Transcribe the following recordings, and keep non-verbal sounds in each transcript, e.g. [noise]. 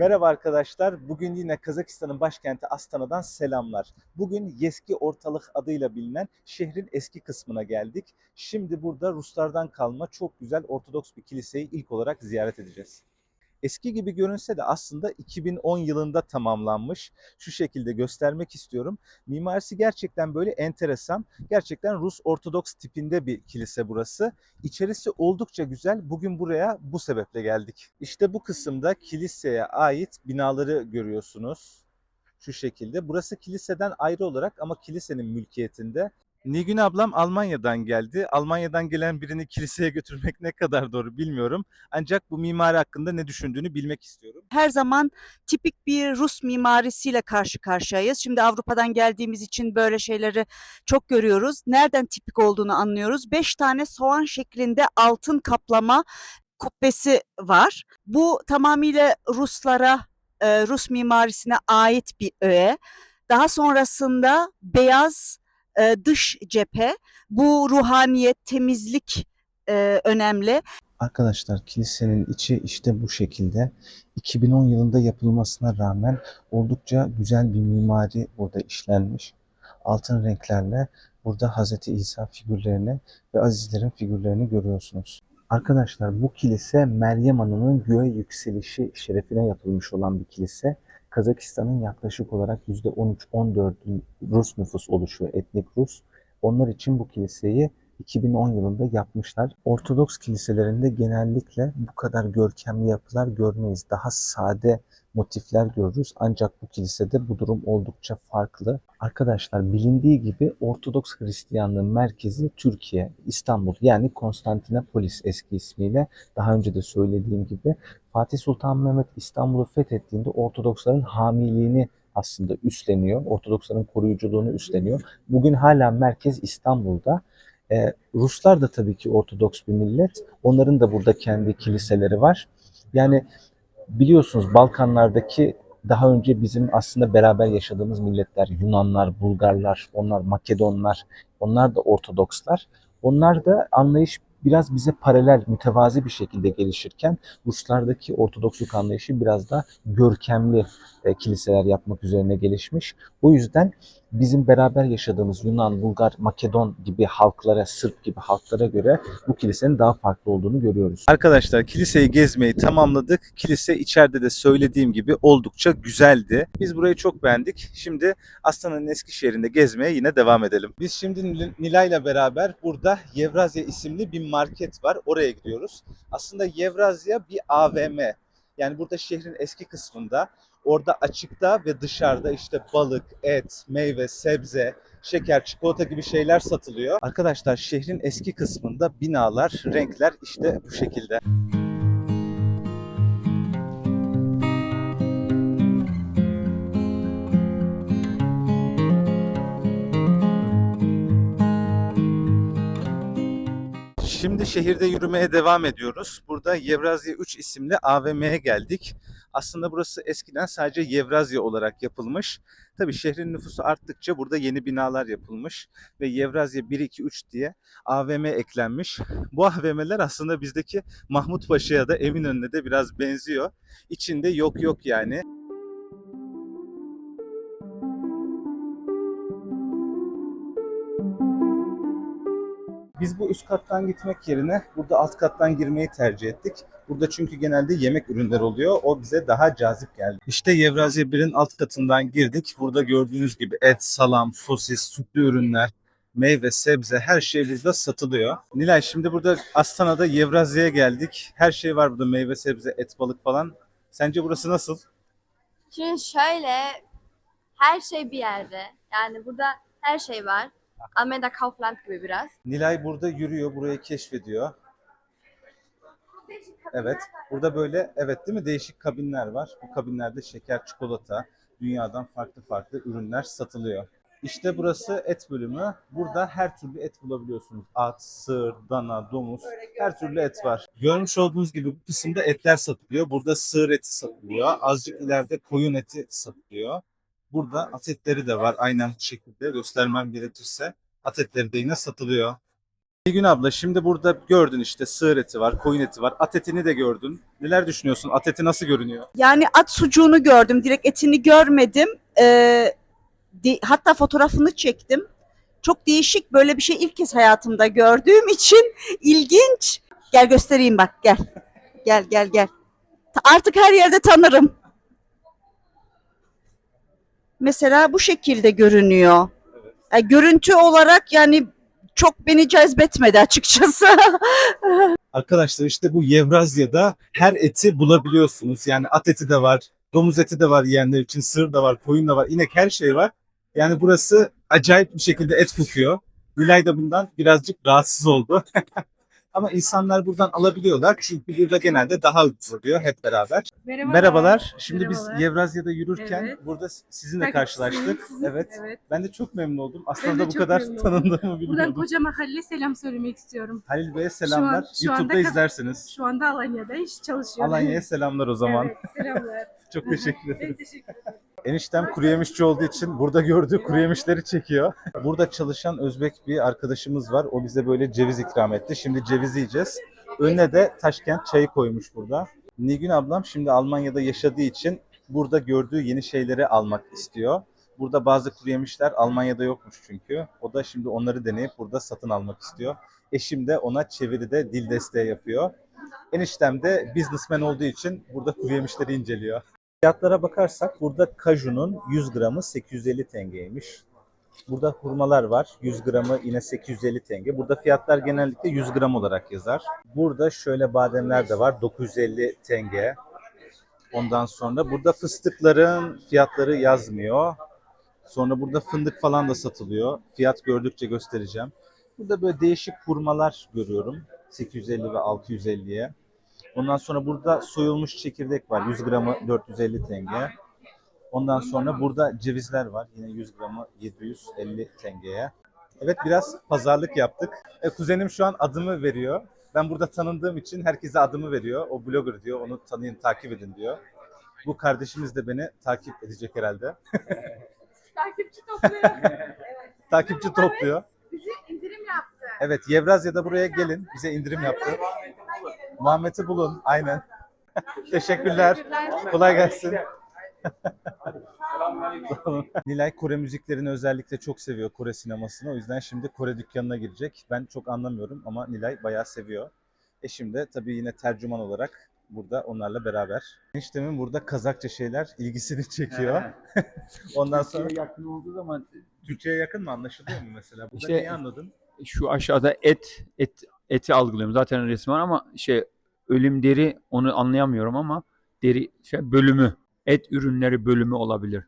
Merhaba arkadaşlar. Bugün yine Kazakistan'ın başkenti Astana'dan selamlar. Bugün Yeski Ortalık adıyla bilinen şehrin eski kısmına geldik. Şimdi burada Ruslardan kalma çok güzel Ortodoks bir kiliseyi ilk olarak ziyaret edeceğiz. Eski gibi görünse de aslında 2010 yılında tamamlanmış. Şu şekilde göstermek istiyorum. Mimarisi gerçekten böyle enteresan. Gerçekten Rus Ortodoks tipinde bir kilise burası. İçerisi oldukça güzel. Bugün buraya bu sebeple geldik. İşte bu kısımda kiliseye ait binaları görüyorsunuz. Şu şekilde. Burası kiliseden ayrı olarak ama kilisenin mülkiyetinde. Nilgün ablam Almanya'dan geldi. Almanya'dan gelen birini kiliseye [laughs] götürmek ne kadar doğru bilmiyorum. Ancak bu mimari hakkında ne düşündüğünü bilmek istiyorum. her zaman tipik bir Rus mimarisiyle karşı karşıyayız. Şimdi Avrupa'dan geldiğimiz için böyle şeyleri çok görüyoruz. Nereden tipik olduğunu anlıyoruz. Beş tane soğan şeklinde altın kaplama kubbesi var. Bu tamamıyla Ruslara, e, Rus mimarisine ait bir öğe. Daha sonrasında beyaz e, dış cephe. Bu ruhaniyet, temizlik e, önemli. Arkadaşlar kilisenin içi işte bu şekilde. 2010 yılında yapılmasına rağmen oldukça güzel bir mimari burada işlenmiş. Altın renklerle burada Hz. İsa figürlerini ve azizlerin figürlerini görüyorsunuz. Arkadaşlar bu kilise Meryem Ana'nın göğe yükselişi şerefine yapılmış olan bir kilise. Kazakistan'ın yaklaşık olarak %13-14 Rus nüfus oluşuyor, etnik Rus. Onlar için bu kiliseyi 2010 yılında yapmışlar. Ortodoks kiliselerinde genellikle bu kadar görkemli yapılar görmeyiz. Daha sade motifler görürüz. Ancak bu kilisede bu durum oldukça farklı. Arkadaşlar bilindiği gibi Ortodoks Hristiyanlığın merkezi Türkiye, İstanbul yani Konstantinopolis eski ismiyle. Daha önce de söylediğim gibi Fatih Sultan Mehmet İstanbul'u fethettiğinde Ortodoksların hamiliğini aslında üstleniyor. Ortodoksların koruyuculuğunu üstleniyor. Bugün hala merkez İstanbul'da. Ee, Ruslar da tabii ki Ortodoks bir millet. Onların da burada kendi kiliseleri var. Yani biliyorsunuz Balkanlardaki daha önce bizim aslında beraber yaşadığımız milletler Yunanlar, Bulgarlar, onlar Makedonlar, onlar da Ortodokslar. Onlar da anlayış biraz bize paralel, mütevazi bir şekilde gelişirken Ruslardaki Ortodoksluk anlayışı biraz da görkemli e, kiliseler yapmak üzerine gelişmiş. O yüzden bizim beraber yaşadığımız Yunan, Bulgar, Makedon gibi halklara, Sırp gibi halklara göre bu kilisenin daha farklı olduğunu görüyoruz. Arkadaşlar kiliseyi gezmeyi tamamladık. Kilise içeride de söylediğim gibi oldukça güzeldi. Biz burayı çok beğendik. Şimdi Astana'nın eski şehrinde gezmeye yine devam edelim. Biz şimdi Nil- Nilay'la beraber burada Yevrazya isimli bir market var. Oraya gidiyoruz. Aslında Yevrazya bir AVM. Yani burada şehrin eski kısmında orada açıkta ve dışarıda işte balık, et, meyve, sebze, şeker, çikolata gibi şeyler satılıyor. Arkadaşlar şehrin eski kısmında binalar, renkler işte bu şekilde. Şimdi şehirde yürümeye devam ediyoruz. Burada Yevrazya 3 isimli AVM'ye geldik. Aslında burası eskiden sadece Yevrazya olarak yapılmış. Tabii şehrin nüfusu arttıkça burada yeni binalar yapılmış ve Yevrazya 1 2 3 diye AVM eklenmiş. Bu AVM'ler aslında bizdeki Mahmut Paşa'ya da Eminönü'ne de biraz benziyor. İçinde yok yok yani. Biz bu üst kattan gitmek yerine burada alt kattan girmeyi tercih ettik. Burada çünkü genelde yemek ürünleri oluyor. O bize daha cazip geldi. İşte Yevrazya 1'in alt katından girdik. Burada gördüğünüz gibi et, salam, sosis, sütlü ürünler, meyve, sebze her şey burada satılıyor. Nilay şimdi burada Astana'da Yevrazya'ya geldik. Her şey var burada meyve, sebze, et, balık falan. Sence burası nasıl? Şimdi şöyle her şey bir yerde. Yani burada her şey var. Almeda Kaufland gibi biraz. Nilay burada yürüyor, burayı keşfediyor. Evet. Burada böyle evet değil mi değişik kabinler var. Bu kabinlerde şeker, çikolata, dünyadan farklı farklı ürünler satılıyor. İşte burası et bölümü. Burada her türlü et bulabiliyorsunuz. At, sığır, dana, domuz her türlü et var. Görmüş olduğunuz gibi bu kısımda etler satılıyor. Burada sığır eti satılıyor. Azıcık ileride koyun eti satılıyor. Burada at etleri de var aynen şekilde göstermem gerekirse. At etleri de yine satılıyor. Nilgün abla şimdi burada gördün işte sığır eti var, koyun eti var. At etini de gördün. Neler düşünüyorsun? At eti nasıl görünüyor? Yani at sucuğunu gördüm. Direkt etini görmedim. Ee, hatta fotoğrafını çektim. Çok değişik böyle bir şey ilk kez hayatımda gördüğüm için [laughs] ilginç. Gel göstereyim bak gel. Gel gel gel. Artık her yerde tanırım. Mesela bu şekilde görünüyor. E, görüntü olarak yani çok beni cezbetmedi açıkçası. [laughs] Arkadaşlar işte bu Yevrazya'da her eti bulabiliyorsunuz. Yani at eti de var, domuz eti de var yiyenler için, sığır da var, koyun da var, inek her şey var. Yani burası acayip bir şekilde et kokuyor. Nilay da bundan birazcık rahatsız oldu. [laughs] Ama insanlar buradan alabiliyorlar çünkü burada genelde daha ucuz oluyor hep beraber. Merhabalar. Merhabalar. Şimdi Merhabalar. biz Yevrazya'da yürürken Evet. burada sizinle Takipçisiyim. karşılaştık. Evet. evet. Ben de çok memnun oldum. Ben Aslında de bu çok kadar memnun oldum. tanındığımı Buradan bilmiyordum. koca mahalle selam söylemek istiyorum. Halil Bey'e selamlar. Şu an- şu YouTube'da anda- izlersiniz. Şu anda Alanya'da iş çalışıyorum. Alanya'ya selamlar o zaman. Evet, selamlar. [laughs] Çok teşekkür [laughs] ederim. Ben teşekkür ederim. Eniştem kuru yemişçi olduğu için burada gördüğü kuru yemişleri çekiyor. Burada çalışan Özbek bir arkadaşımız var. O bize böyle ceviz ikram etti. Şimdi ceviz yiyeceğiz. Önüne de Taşkent çayı koymuş burada. Nilgün ablam şimdi Almanya'da yaşadığı için burada gördüğü yeni şeyleri almak istiyor. Burada bazı kuru yemişler Almanya'da yokmuş çünkü. O da şimdi onları deneyip burada satın almak istiyor. Eşim de ona çeviride dil desteği yapıyor. Eniştem de businessman olduğu için burada kuru yemişleri inceliyor. Fiyatlara bakarsak burada kajunun 100 gramı 850 tengeymiş. Burada hurmalar var. 100 gramı yine 850 tenge. Burada fiyatlar genellikle 100 gram olarak yazar. Burada şöyle bademler de var. 950 tenge. Ondan sonra burada fıstıkların fiyatları yazmıyor. Sonra burada fındık falan da satılıyor. Fiyat gördükçe göstereceğim. Burada böyle değişik hurmalar görüyorum. 850 ve 650'ye. Ondan sonra burada soyulmuş çekirdek var. 100 gramı 450 tenge. Ondan sonra burada cevizler var. Yine 100 gramı 750 tengeye. Evet biraz pazarlık yaptık. E, kuzenim şu an adımı veriyor. Ben burada tanındığım için herkese adımı veriyor. O blogger diyor. Onu tanıyın, takip edin diyor. Bu kardeşimiz de beni takip edecek herhalde. [laughs] Takipçi topluyor. [laughs] Takipçi topluyor. Bizi indirim yaptı. Evet Yevrazya'da buraya gelin. Bize indirim yaptı. Muhammed'i bulun. Aynen. [laughs] Teşekkürler. Kolay gelsin. [laughs] Nilay Kore müziklerini özellikle çok seviyor Kore sinemasını. O yüzden şimdi Kore dükkanına girecek. Ben çok anlamıyorum ama Nilay bayağı seviyor. Eşim de tabii yine tercüman olarak burada onlarla beraber. Eniştemin burada Kazakça şeyler ilgisini çekiyor. [laughs] Ondan sonra Türkiye'ye yakın olduğu zaman Türkçe'ye yakın mı anlaşılıyor mu mesela? Burada İşte- neyi anladın? şu aşağıda et et eti algılıyorum. Zaten resim var ama şey ölüm deri onu anlayamıyorum ama deri şey bölümü et ürünleri bölümü olabilir.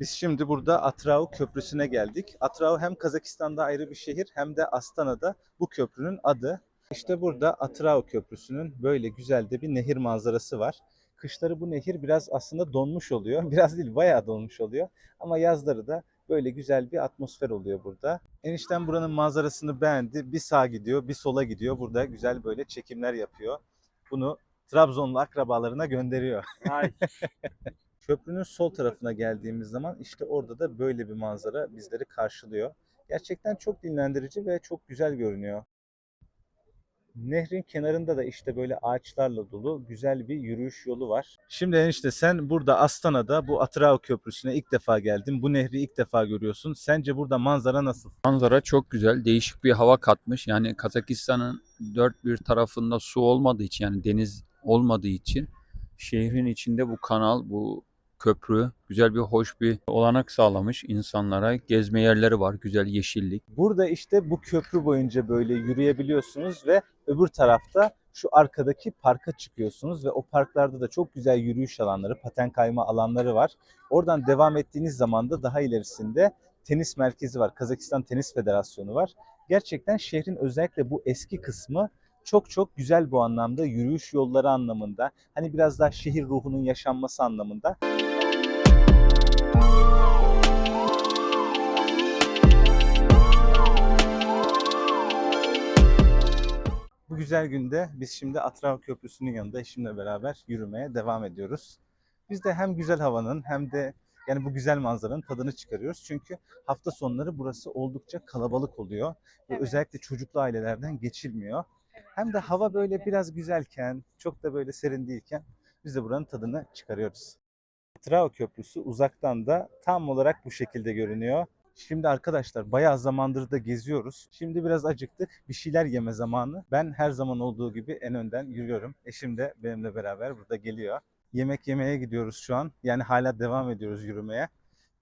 Biz şimdi burada Atrau Köprüsü'ne geldik. Atrau hem Kazakistan'da ayrı bir şehir hem de Astana'da bu köprünün adı. İşte burada Atrau Köprüsü'nün böyle güzel de bir nehir manzarası var. Kışları bu nehir biraz aslında donmuş oluyor. [laughs] Biraz değil bayağı donmuş oluyor. Ama yazları da böyle güzel bir atmosfer oluyor burada. Enişten buranın manzarasını beğendi. Bir sağa gidiyor, bir sola gidiyor. Burada güzel böyle çekimler yapıyor. Bunu Trabzonlu akrabalarına gönderiyor. [laughs] Köprünün sol tarafına geldiğimiz zaman işte orada da böyle bir manzara bizleri karşılıyor. Gerçekten çok dinlendirici ve çok güzel görünüyor. Nehrin kenarında da işte böyle ağaçlarla dolu güzel bir yürüyüş yolu var. Şimdi enişte sen burada Astana'da bu Atrau Köprüsü'ne ilk defa geldin. Bu nehri ilk defa görüyorsun. Sence burada manzara nasıl? Manzara çok güzel. Değişik bir hava katmış. Yani Kazakistan'ın dört bir tarafında su olmadığı için yani deniz olmadığı için şehrin içinde bu kanal, bu köprü güzel bir hoş bir olanak sağlamış insanlara. Gezme yerleri var, güzel yeşillik. Burada işte bu köprü boyunca böyle yürüyebiliyorsunuz ve öbür tarafta şu arkadaki parka çıkıyorsunuz ve o parklarda da çok güzel yürüyüş alanları, paten kayma alanları var. Oradan devam ettiğiniz zaman da daha ilerisinde tenis merkezi var. Kazakistan Tenis Federasyonu var. Gerçekten şehrin özellikle bu eski kısmı çok çok güzel bu anlamda. Yürüyüş yolları anlamında. Hani biraz daha şehir ruhunun yaşanması anlamında. Güzel günde biz şimdi Atrava Köprüsü'nün yanında eşimle beraber yürümeye devam ediyoruz. Biz de hem güzel havanın hem de yani bu güzel manzaranın tadını çıkarıyoruz. Çünkü hafta sonları burası oldukça kalabalık oluyor. Ve Evet. özellikle çocuklu ailelerden geçilmiyor. Hem de hava böyle biraz güzelken, çok da böyle serin değilken biz de buranın tadını çıkarıyoruz. Trao Köprüsü uzaktan da tam olarak bu şekilde görünüyor. Şimdi arkadaşlar bayağı zamandır da geziyoruz. Şimdi biraz acıktık. Bir şeyler yeme zamanı. Ben her zaman olduğu gibi en önden yürüyorum. Eşim de benimle beraber burada geliyor. Yemek yemeye gidiyoruz şu an. Yani hala devam ediyoruz yürümeye.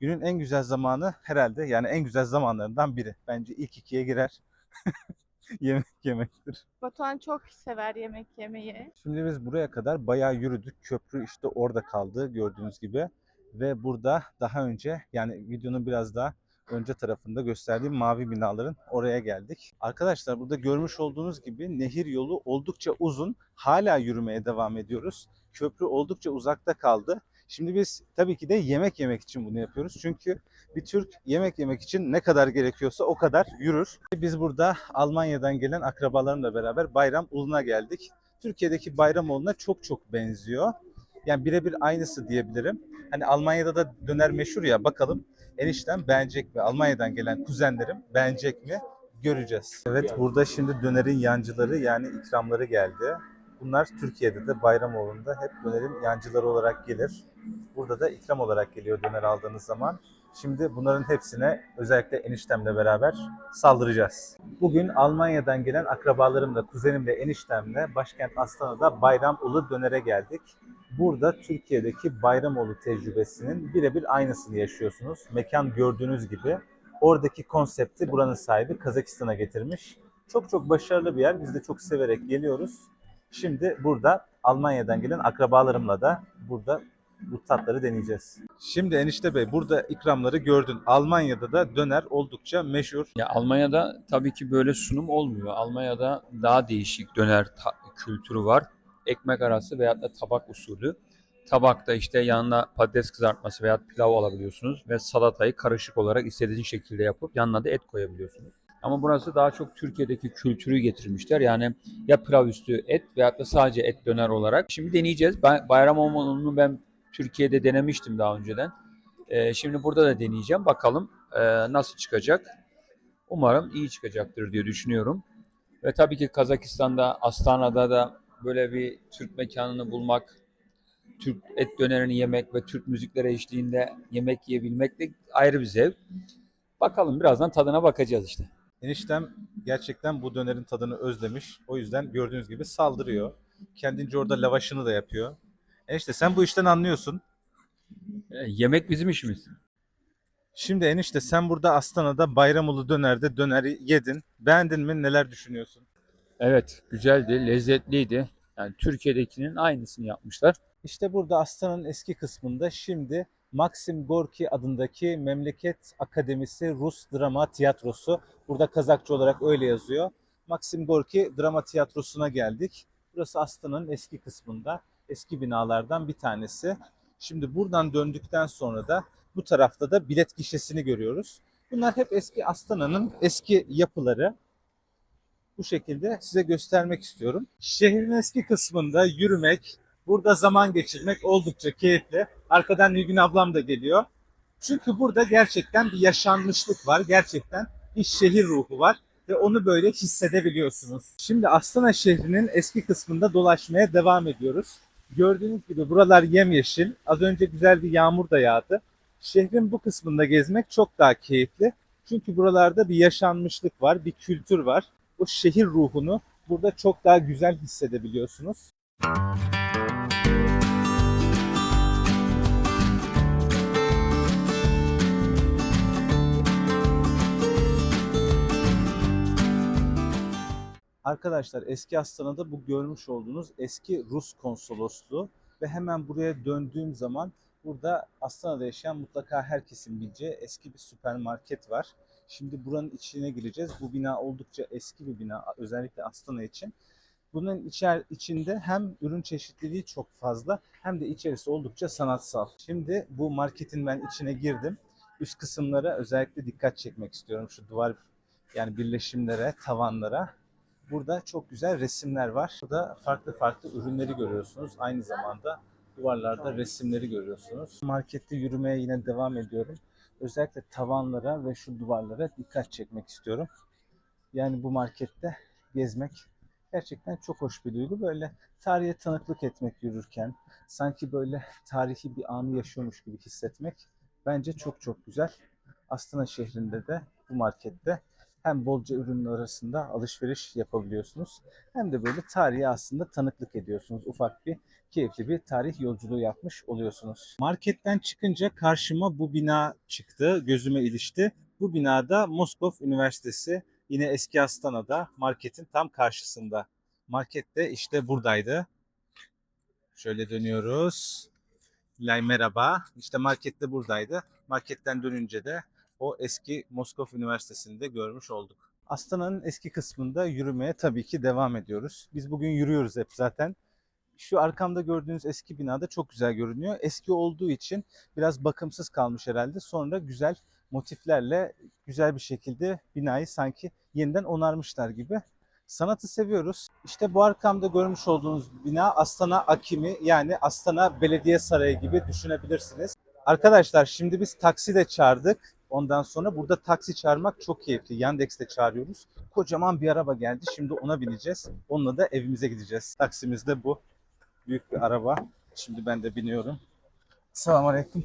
Günün en güzel zamanı herhalde yani en güzel zamanlarından biri. Bence ilk ikiye girer. [laughs] yemek yemektir. Batuhan çok sever yemek yemeyi. Şimdi biz buraya kadar bayağı yürüdük. Köprü işte orada kaldı gördüğünüz gibi. Ve burada daha önce yani videonun biraz daha önce tarafında gösterdiğim mavi binaların oraya geldik. Arkadaşlar burada görmüş olduğunuz gibi nehir yolu oldukça uzun. Hala yürümeye devam ediyoruz. Köprü oldukça uzakta kaldı. Şimdi biz tabii ki de yemek yemek için bunu yapıyoruz. Çünkü bir Türk yemek yemek için ne kadar gerekiyorsa o kadar yürür. Biz burada Almanya'dan gelen akrabalarımla beraber Bayram Ulu'na geldik. Türkiye'deki Bayram Ulu'na çok çok benziyor. Yani birebir aynısı diyebilirim. Hani Almanya'da da döner meşhur ya bakalım eniştem beğenecek mi? Almanya'dan gelen kuzenlerim beğenecek mi? Göreceğiz. Evet burada şimdi dönerin yancıları yani ikramları geldi. Bunlar Türkiye'de de Bayramoğlu'nda hep dönerin yancıları olarak gelir. Burada da ikram olarak geliyor döner aldığınız zaman. Şimdi bunların hepsine özellikle eniştemle beraber saldıracağız. Bugün Almanya'dan gelen akrabalarımla, kuzenimle, eniştemle başkent Astana'da Bayram Ulu Döner'e geldik. Burada Türkiye'deki Bayramoğlu tecrübesinin birebir aynısını yaşıyorsunuz. Mekan gördüğünüz gibi. Oradaki konsepti buranın sahibi Kazakistan'a getirmiş. Çok çok başarılı bir yer. Biz de çok severek geliyoruz. Şimdi burada Almanya'dan gelen akrabalarımla da burada bu tatları deneyeceğiz. Şimdi Enişte Bey burada ikramları gördün. Almanya'da da döner oldukça meşhur. Ya Almanya'da tabii ki böyle sunum olmuyor. Almanya'da daha değişik döner kültürü var. Ekmek arası veyahut da tabak usulü. Tabakta işte yanına patates kızartması veya pilav alabiliyorsunuz ve salatayı karışık olarak istediğiniz şekilde yapıp yanına da et koyabiliyorsunuz. Ama burası daha çok Türkiye'deki kültürü getirmişler. Yani ya pilav üstü et veyahut da sadece et döner olarak. Şimdi deneyeceğiz. Ben, bayram olmanını ben Türkiye'de denemiştim daha önceden. Ee, şimdi burada da deneyeceğim. Bakalım e, nasıl çıkacak. Umarım iyi çıkacaktır diye düşünüyorum. Ve tabii ki Kazakistan'da, Astana'da da böyle bir Türk mekanını bulmak, Türk et dönerini yemek ve Türk müziklere eşliğinde yemek yiyebilmek de ayrı bir zevk. Bakalım birazdan tadına bakacağız işte. Eniştem gerçekten bu dönerin tadını özlemiş. O yüzden gördüğünüz gibi saldırıyor. Kendince orada lavaşını da yapıyor. Enişte sen bu işten anlıyorsun. E, yemek bizim işimiz. Şimdi enişte sen burada Astana'da Bayramolu Döner'de döneri yedin. Beğendin mi? Neler düşünüyorsun? Evet, güzeldi, lezzetliydi. Yani Türkiye'dekinin aynısını yapmışlar. İşte burada Astana'nın eski kısmında şimdi Maxim Gorki adındaki Memleket Akademisi Rus Drama Tiyatrosu. Burada Kazakça olarak öyle yazıyor. Maxim Gorki Drama Tiyatrosu'na geldik. Burası Astana'nın eski kısmında. Eski binalardan bir tanesi. Şimdi buradan döndükten sonra da bu tarafta da bilet gişesini görüyoruz. Bunlar hep eski Astana'nın eski yapıları. Bu şekilde size göstermek istiyorum. Şehrin eski kısmında yürümek, burada zaman geçirmek oldukça keyifli. Arkadan Nilgün ablam da geliyor. Çünkü burada gerçekten bir yaşanmışlık var. Gerçekten bir şehir ruhu var ve onu böyle hissedebiliyorsunuz. Şimdi Astana şehrinin eski kısmında dolaşmaya devam ediyoruz. Gördüğünüz gibi buralar yemyeşil. Az önce güzel bir yağmur da yağdı. Şehrin bu kısmında gezmek çok daha keyifli. Çünkü buralarda bir yaşanmışlık var, bir kültür var. O şehir ruhunu burada çok daha güzel hissedebiliyorsunuz. Arkadaşlar eski Astana'da bu görmüş olduğunuz eski Rus konsolosluğu ve hemen buraya döndüğüm zaman burada Astana'da yaşayan mutlaka herkesin bileceği eski bir süpermarket var. Şimdi buranın içine gireceğiz. Bu bina oldukça eski bir bina özellikle Astana için. Bunun içer, içinde hem ürün çeşitliliği çok fazla hem de içerisi oldukça sanatsal. Şimdi bu marketin ben içine girdim. Üst kısımlara özellikle dikkat çekmek istiyorum. Şu duvar yani birleşimlere, tavanlara. Burada çok güzel resimler var. Burada farklı farklı ürünleri görüyorsunuz. Aynı zamanda Duvarlarda resimleri görüyorsunuz. Markette yürümeye yine devam ediyorum. Özellikle tavanlara ve şu duvarlara dikkat çekmek istiyorum. Yani bu markette gezmek gerçekten çok hoş bir duygu. Böyle tarihe tanıklık etmek yürürken sanki böyle tarihi bir anı yaşıyormuş gibi hissetmek bence çok çok güzel. Astana şehrinde de bu markette hem bolca ürünün arasında alışveriş yapabiliyorsunuz hem de böyle tarihe aslında tanıklık ediyorsunuz. Ufak bir keyifli bir tarih yolculuğu yapmış oluyorsunuz. Marketten çıkınca karşıma bu bina çıktı, gözüme ilişti. Bu binada Moskov Üniversitesi yine eski Astana'da marketin tam karşısında. Market de işte buradaydı. Şöyle dönüyoruz. Lay merhaba. İşte market de buradaydı. Marketten dönünce de o eski Moskov Üniversitesi'nde görmüş olduk. Astana'nın eski kısmında yürümeye tabii ki devam ediyoruz. Biz bugün yürüyoruz hep zaten. Şu arkamda gördüğünüz eski binada çok güzel görünüyor. Eski olduğu için biraz bakımsız kalmış herhalde. Sonra güzel motiflerle güzel bir şekilde binayı sanki yeniden onarmışlar gibi. Sanatı seviyoruz. İşte bu arkamda görmüş olduğunuz bina Astana Akimi yani Astana Belediye Sarayı gibi düşünebilirsiniz. Arkadaşlar şimdi biz taksi de çağırdık. Ondan sonra burada taksi çağırmak çok keyifli. Yandex'te çağırıyoruz. Kocaman bir araba geldi. Şimdi ona bineceğiz. Onunla da evimize gideceğiz. Taksimiz de bu. Büyük bir araba. Şimdi ben de biniyorum. Selamun Aleyküm.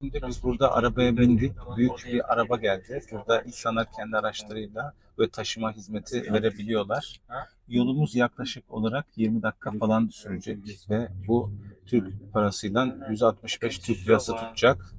Şimdi biz burada arabaya bindik. Büyük bir araba geldi. Burada insanlar kendi araçlarıyla böyle taşıma hizmeti verebiliyorlar. Yolumuz yaklaşık olarak 20 dakika falan sürecek ve bu Türk parasıyla 165 Türk lirası tutacak.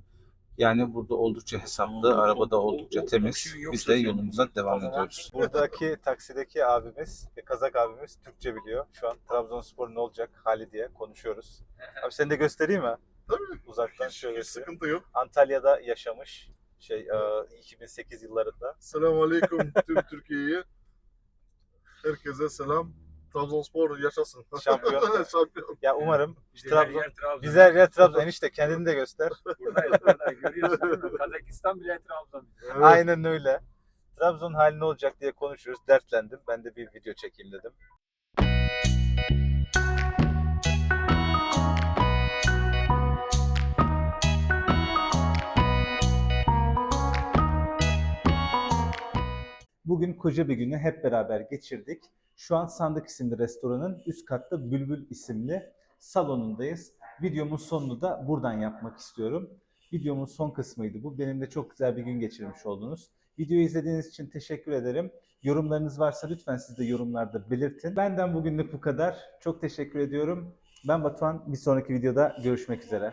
Yani burada oldukça hesaplı, arabada oldukça temiz. Biz de yolumuza devam ediyoruz. Buradaki taksideki abimiz, Kazak abimiz Türkçe biliyor. Şu an Trabzonspor ne olacak hali diye konuşuyoruz. Abi seni de göstereyim mi? Tabii. Uzaktan Hiç, şöyle. hiç sıkıntı yok. Antalya'da yaşamış. Şey e, 2008 yıllarında. Selamun Aleyküm [laughs] tüm Türkiye'ye. Herkese selam. Trabzonspor yaşasın. Şampiyon. [laughs] Şampiyon. Ya umarım Bizim Trabzon her yer Trabzon. Bize her yer Trabzon enişte kendini de göster. [laughs] Buradayız, burada görüyorsun? Kazakistan bile Trabzon. Evet. Aynen öyle. Trabzon hali ne olacak diye konuşuyoruz. Dertlendim. Ben de bir video çekeyim dedim. Bugün koca bir günü hep beraber geçirdik. Şu an Sandık isimli restoranın üst katta Bülbül isimli salonundayız. Videomun sonunu da buradan yapmak istiyorum. Videomun son kısmıydı bu. Benimle çok güzel bir gün geçirmiş oldunuz. Videoyu izlediğiniz için teşekkür ederim. Yorumlarınız varsa lütfen siz de yorumlarda belirtin. Benden bugünlük bu kadar. Çok teşekkür ediyorum. Ben Batuhan. Bir sonraki videoda görüşmek üzere.